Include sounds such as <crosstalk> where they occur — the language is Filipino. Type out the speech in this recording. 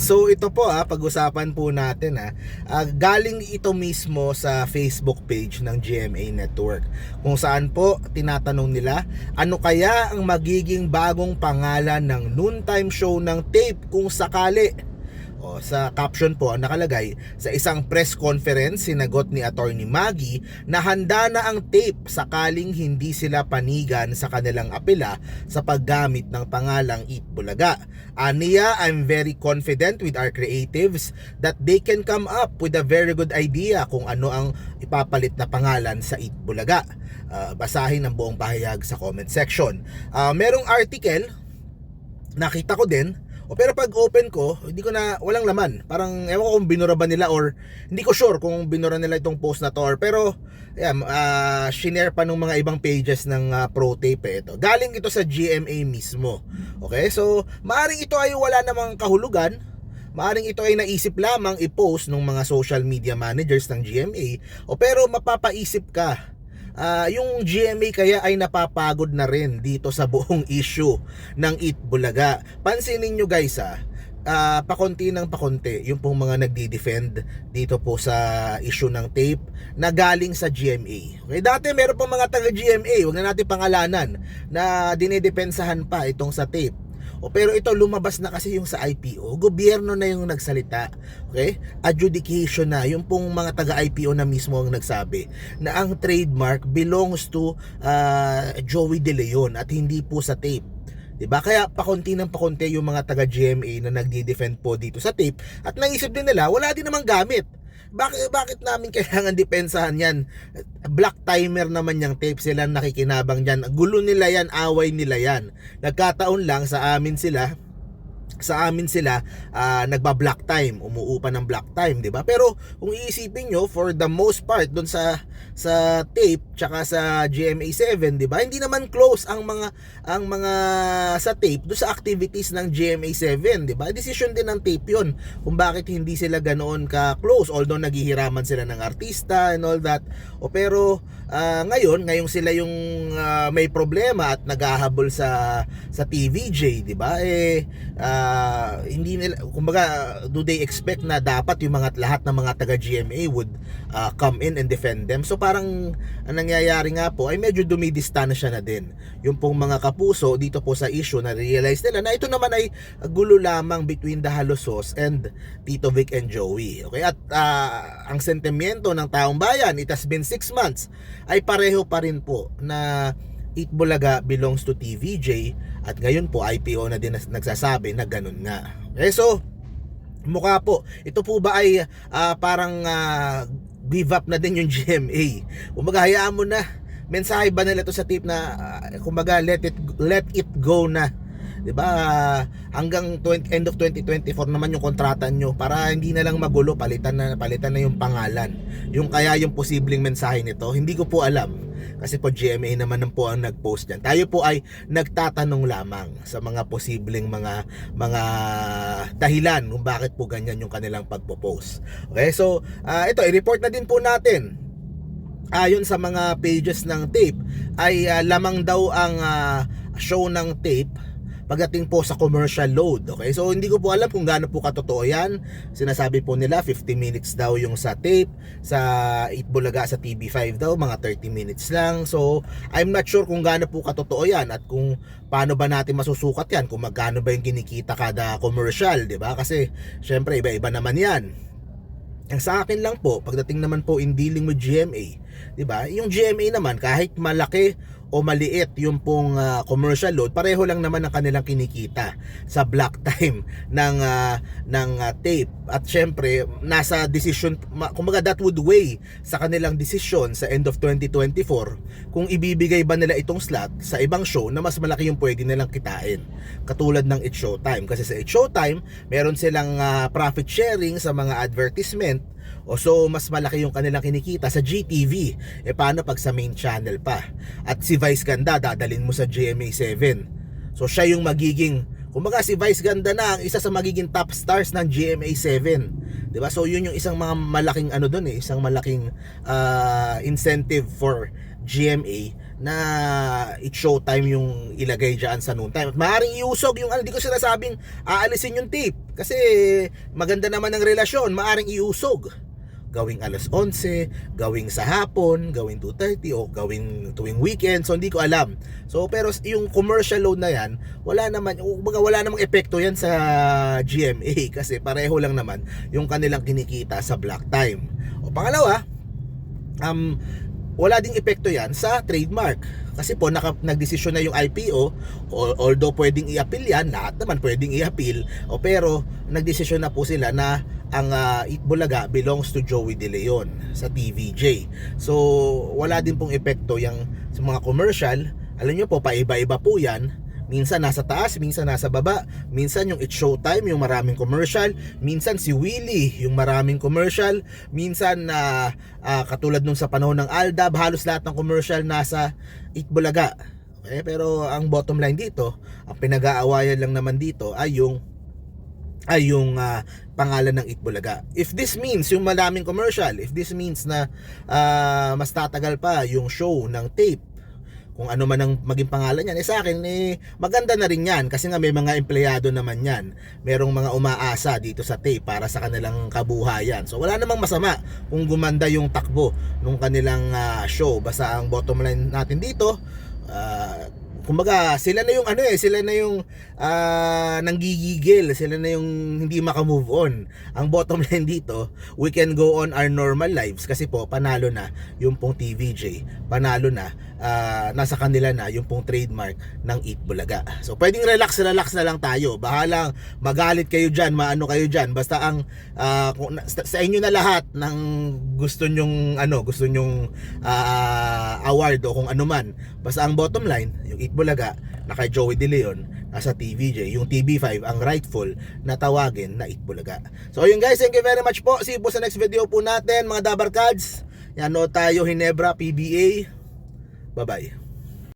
So ito po ah, pag-usapan po natin ah, ah, galing ito mismo sa Facebook page ng GMA Network kung saan po tinatanong nila ano kaya ang magiging bagong pangalan ng noontime show ng tape kung sakali o, sa caption po ang nakalagay, sa isang press conference, sinagot ni Attorney Maggie na handa na ang tape sakaling hindi sila panigan sa kanilang apela sa paggamit ng pangalang Eat Bulaga. Aniya, I'm very confident with our creatives that they can come up with a very good idea kung ano ang ipapalit na pangalan sa Eat Bulaga. Ah, basahin ang buong pahayag sa comment section. Ah, merong article nakita ko din o pero pag open ko, hindi ko na walang laman. Parang ewan ko kung binura ba nila or hindi ko sure kung binura nila itong post na to or pero yeah, uh, shinare pa ng mga ibang pages ng uh, pro tape eh, ito. Galing ito sa GMA mismo. Okay? So, maaring ito ay wala namang kahulugan. Maaring ito ay naisip lamang i-post ng mga social media managers ng GMA o pero mapapaisip ka Ah, yung GMA kaya ay napapagod na rin dito sa buong issue ng Eat Bulaga. Pansinin nyo guys ah, ah, pakonti ng pakonti yung pong mga nagdi-defend dito po sa issue ng tape na galing sa GMA. Okay, dati meron pang mga taga GMA, wag na natin pangalanan na dinedepensahan pa itong sa tape. O pero ito lumabas na kasi yung sa IPO. Gobyerno na yung nagsalita. Okay? Adjudication na. Yung pong mga taga-IPO na mismo ang nagsabi na ang trademark belongs to uh, Joey De Leon at hindi po sa tape. 'Di ba? Kaya pakonti ng pakonti yung mga taga GMA na nagdi-defend po dito sa tape at naisip din nila wala din namang gamit. Bakit bakit namin kailangan depensahan 'yan? Black timer naman yung tape sila nakikinabang diyan. Gulo nila 'yan, away nila 'yan. Nagkataon lang sa amin sila sa amin sila uh, nagba-black time, umuupa ng black time, 'di ba? Pero kung iisipin nyo for the most part doon sa sa tape tsaka sa GMA7, 'di ba? Hindi naman close ang mga ang mga sa tape do sa activities ng GMA7, 'di ba? Decision din ng tape 'yon kung bakit hindi sila ganoon ka close although naghihiraman sila ng artista and all that. O pero uh, ngayon, ngayong sila yung uh, may problema at naghahabol sa sa TVJ, 'di ba? Eh uh, hindi nila kumbaga do they expect na dapat yung mga lahat ng mga taga GMA would uh, come in and defend them. So parang ang nangyayari nga po ay medyo dumidistansya na din yung pong mga kapuso dito po sa issue na realize nila na ito naman ay gulo lamang between the Halosos and Tito Vic and Joey. Okay? At uh, ang sentimiento ng taong bayan, it has been 6 months, ay pareho pa rin po na Eat Bulaga belongs to TVJ at ngayon po IPO na din nagsasabi na ganun nga. Okay, so mukha po, ito po ba ay uh, parang uh, give up na din yung <laughs> GMA? Kumbaga hayaan mo na. Mensahe ba nila to sa tip na uh, kumbaga let it let it go na 'di ba? Hanggang 20, end of 2024 naman yung kontrata nyo para hindi na lang magulo, palitan na palitan na yung pangalan. Yung kaya yung posibleng mensahe nito, hindi ko po alam. Kasi po GMA naman po ang nag-post diyan. Tayo po ay nagtatanong lamang sa mga posibleng mga mga dahilan kung bakit po ganyan yung kanilang pagpo-post. Okay? So, uh, ito i-report na din po natin ayon sa mga pages ng tape ay uh, lamang daw ang uh, show ng tape pagdating po sa commercial load. Okay? So hindi ko po alam kung gaano po katotoo yan. Sinasabi po nila 50 minutes daw yung sa tape, sa Itbulaga sa TV5 daw mga 30 minutes lang. So I'm not sure kung gaano po katotoo yan at kung paano ba natin masusukat yan, kung magkano ba yung kinikita kada commercial, 'di ba? Kasi syempre iba-iba naman 'yan. Ang sa akin lang po, pagdating naman po in dealing with GMA, 'di ba? Yung GMA naman kahit malaki o maliit yung pong uh, commercial load, pareho lang naman ang kanilang kinikita sa block <laughs> time ng uh, ng uh, tape. At syempre, nasa decision kumbaga that would weigh sa kanilang decision sa end of 2024 kung ibibigay ba nila itong slot sa ibang show na mas malaki yung pwede nilang kitain. Katulad ng It's Showtime kasi sa It's Showtime, meron silang uh, profit sharing sa mga advertisement o so mas malaki yung kanilang kinikita sa GTV. E paano pag sa main channel pa? At si Vice Ganda dadalin mo sa GMA7. So siya yung magiging Kumbaga si Vice Ganda na ang isa sa magiging top stars ng GMA7. 'Di ba? So yun yung isang mga malaking ano doon eh, isang malaking uh, incentive for GMA na it showtime yung ilagay dyan sa noon time. At maaaring iusog yung ano, di ko sinasabing aalisin yung tape. Kasi maganda naman ang relasyon, maaaring iusog. Gawing alas 11, gawing sa hapon, gawing 2.30 o gawing tuwing weekend. So hindi ko alam. So pero yung commercial load na yan, wala naman, baga wala namang epekto yan sa GMA <laughs> kasi pareho lang naman yung kanilang kinikita sa black time. O pangalawa, um, wala ding epekto yan sa trademark. Kasi po naka, nagdesisyon na yung IPO, al- although pwedeng i-appeal yan, lahat naman pwedeng i-appeal, o pero nagdesisyon na po sila na ang uh, Itbulaga belongs to Joey De Leon sa TVJ. So wala din pong epekto yung sa mga commercial. Alam nyo po, paiba-iba po yan. Minsan nasa taas, minsan nasa baba. Minsan yung It's Showtime, yung maraming commercial. Minsan si Willie, yung maraming commercial. Minsan na ah, katulad nung sa panahon ng Aldab, halos lahat ng commercial nasa Itbulaga. Eh, pero ang bottom line dito, ang pinag-aawayan lang naman dito ay yung ay yung ah, pangalan ng Itbulaga. If this means yung maraming commercial, if this means na ah, mas tatagal pa yung show ng tape, kung ano man ang maging pangalan niyan, eh sa akin, eh, maganda na rin yan kasi nga may mga empleyado naman yan. Merong mga umaasa dito sa tape para sa kanilang kabuhayan. So wala namang masama kung gumanda yung takbo nung kanilang ah, show. Basta ang bottom line natin dito, ah, kumbaga sila na yung ano eh sila na yung ah, nanggigigil sila na yung hindi makamove on. Ang bottom <laughs> line dito we can go on our normal lives kasi po panalo na yung pong TVJ panalo na ah, nasa kanila na yung pong trademark ng Eat Bulaga. So pwedeng relax relax na lang tayo. Bahalang magalit kayo dyan maano kayo dyan. Basta ang ah, kung, sa, inyo na lahat ng gusto nyong ano gusto nyong ah, award o kung ano man. Basta ang bottom line yung Eat Bulaga na kay Joey De Leon nasa TVJ yung TB5 ang rightful na tawagin na Eat Bulaga so yun guys thank you very much po. See you po sa next video po natin mga Dabarkads yan no tayo Hinebra PBA bye bye